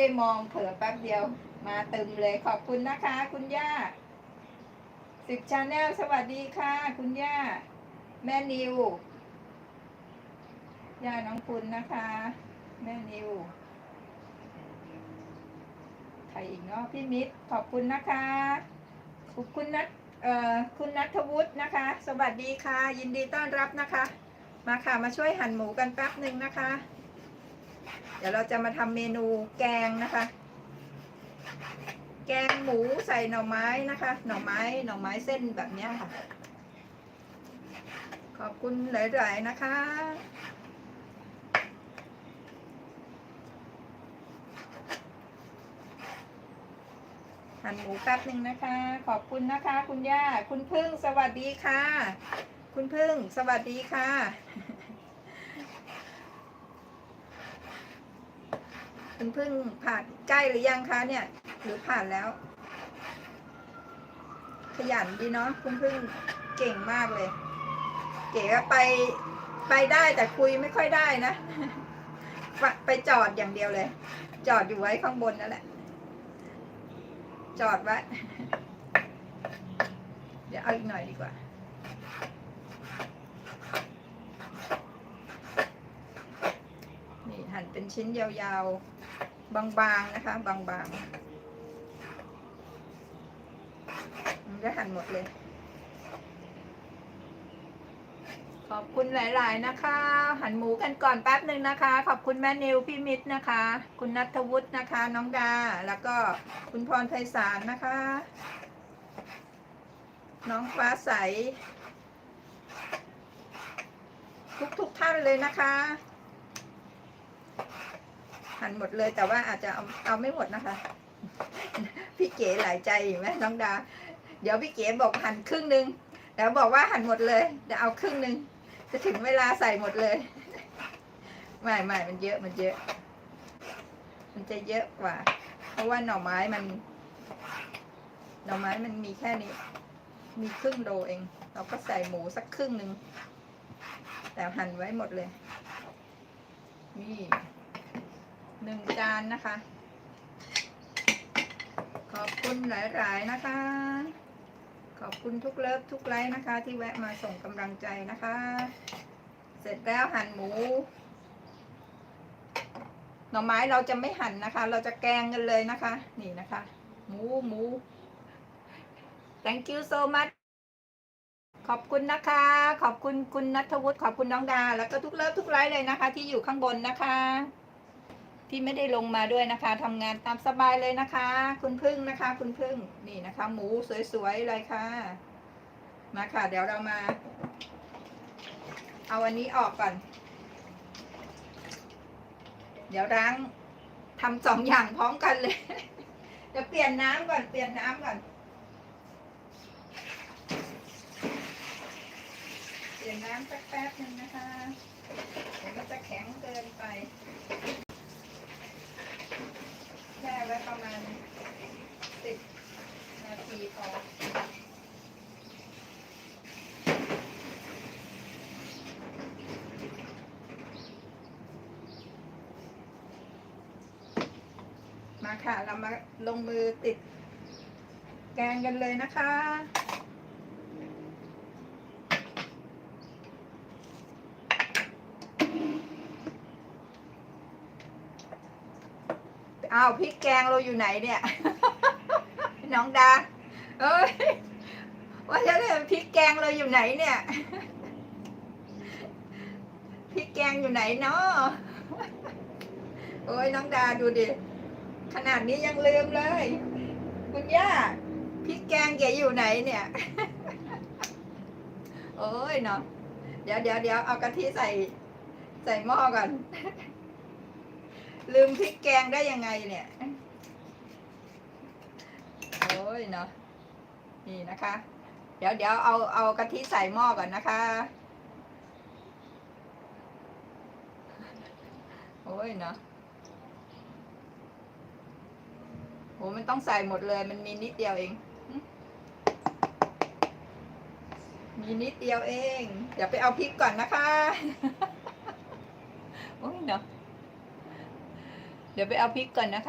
ได้มองเผลอแป๊บเดียวมาตึมเลยขอบคุณนะคะ คุณย่าสิบชาแนลสวัสดีค่ะ คุณย่า แม่นิว ย่าน้องคุณนะคะ แม่นิวใครอีกเนาะพี่มิตรขอบคุณนะคะขอบคุณนัทเอ่อคุณนัทวุฒินะคะ สวัสดีค่ะ ยินดีต้อนรับนะคะ มาค่ะมาช่วยหั่นหมูกันแป๊บหนึ่งนะคะ เดี๋ยวเราจะมาทำเมนูแกงนะคะ แกงหมูใส่หน่อไม้นะคะ หน่อไม้หน่อไม้เส้นแบบนี้ค่ะ ขอบคุณหลาย ๆ นะคะหั่นหมูแป๊บหนึ่งนะคะ ขอบคุณนะคะ คุณย่า คุณพึ่งสวัสดีค่ะ คุณพึ่งสวัสดีค่ะ คุณพึ่งผ่านใกล้หรือยังคะเนี่ย หรือผ่านแล้ว ขยันดีเนาะคุณพึ่งเก่งมากเลย เก๋ไปไปได้แต่คุยไม่ค่อยได้นะไปไปจอดอย่างเดียวเลย จอดอยู่ไว้ข้างบนนั่นแหละ จอดไว้ เดี๋ยวเอาอีกหน่อยดีกว่า นี่หั่นเป็นชิ้นยาวๆ บางๆนะคะบางๆมันจะหั่นหมดเลย ขอบคุณหลาย ๆ นะคะ หั่นหมูกันก่อนแป๊บหนึ่งนะคะ ขอบคุณแม่นิวพี่มิตรนะคะ คุณนัทวุฒินะคะ น้องดา แล้วก็คุณพรไพศาลนะคะ น้องฟ้าใส ทุกทุกๆท่านเลยนะคะ หั่นหมดเลย แต่ว่าอาจจะเอาเอาไม่หมดนะคะ พี่เก๋หลายใจอยู่ไหมน้องดา เดี๋ยวพี่เก๋บอกหั่นครึ่งหนึ่งแล้วบอกว่าหั่นหมดเลยเดี๋ยวเอาครึ่งหนึ่งจะถึงเวลาใส่หมดเลยไม่ไม่มันเยอะมันเยอะ มันจะเยอะกว่า เพราะว่าหน่อไม้มัน หน่อไม้มันมีแค่นี้ มีครึ่งโลเอง เราก็ใส่หมูสักครึ่งหนึ่งแต่หั่นไว้หมดเลย นี่ หนึ่งจานนะคะ ขอบคุณหลาย ๆ นะคะ ขอบคุณทุกเลิฟทุกไลค์นะคะ ที่แวะมาส่งกำลังใจนะคะ เสร็จแล้วหั่นหมู หน่อไม้เราจะไม่หั่นนะคะ เราจะแกงกันเลยนะคะ นี่นะคะ หมูหมู thank you so much ขอบคุณนะคะ ขอบคุณคุณนัทวุฒิ ขอบคุณน้องดา แล้วก็ทุกเลิฟทุกไลค์เลยนะคะ ที่อยู่ข้างบนนะคะ ที่ไม่ได้ลงมาด้วยนะคะทำงานตามสบายเลยนะคะ คุณพึ่งนะคะ คุณพึ่งนี่นะคะ หมูสวยๆเลยค่ะ มาค่ะ เดี๋ยวเรามา เอาอันนี้ออกก่อน เดี๋ยวล้างทำสองอย่างพร้อมกันเลยเดี๋ยวเปลี่ยนน้ำก่อนเปลี่ยนน้ำก่อนเปลี่ยนน้ำแป๊บหนึ่งนะคะเดี๋ยวมันจะแข็งเกินไป แช่ไว้ประมาณสิบนาทีพอ มาค่ะ เรามาลงมือติด แกงกันเลยนะคะ อ้าวพริกแกงเราอยู่ไหนเนี่ย น้องดา เอ้ย ว่าจะเรียกพริกแกงเราอยู่ไหนเนี่ย พริกแกงอยู่ไหนเนาะโอ้ยน้องดาดูดิ ขนาดนี้ยังลืมเลย คุณย่าพริกแกงแกอยู่ไหนเนี่ย โอ้ยเนาะเดี๋ยวเดี๋ยวเดี๋ยวเอากะทิใส่ ใส่หม้อก่อน ลืมพริกแกงได้ยังไงเนี่ย โอ้ยเนาะนี่นะคะ เดี๋ยวเดี๋ยวเอาเอากะทิใส่หม้อก่อนนะคะ โอ้ยเนาะ โหมันต้องใส่หมดเลย มันมีนิดเดียวเอง มีนิดเดียวเอง เดี๋ยวไปเอาพริกก่อนนะคะ โอ้ยเนาะเดี๋ยวไปเอาพริกก่อนนะคะ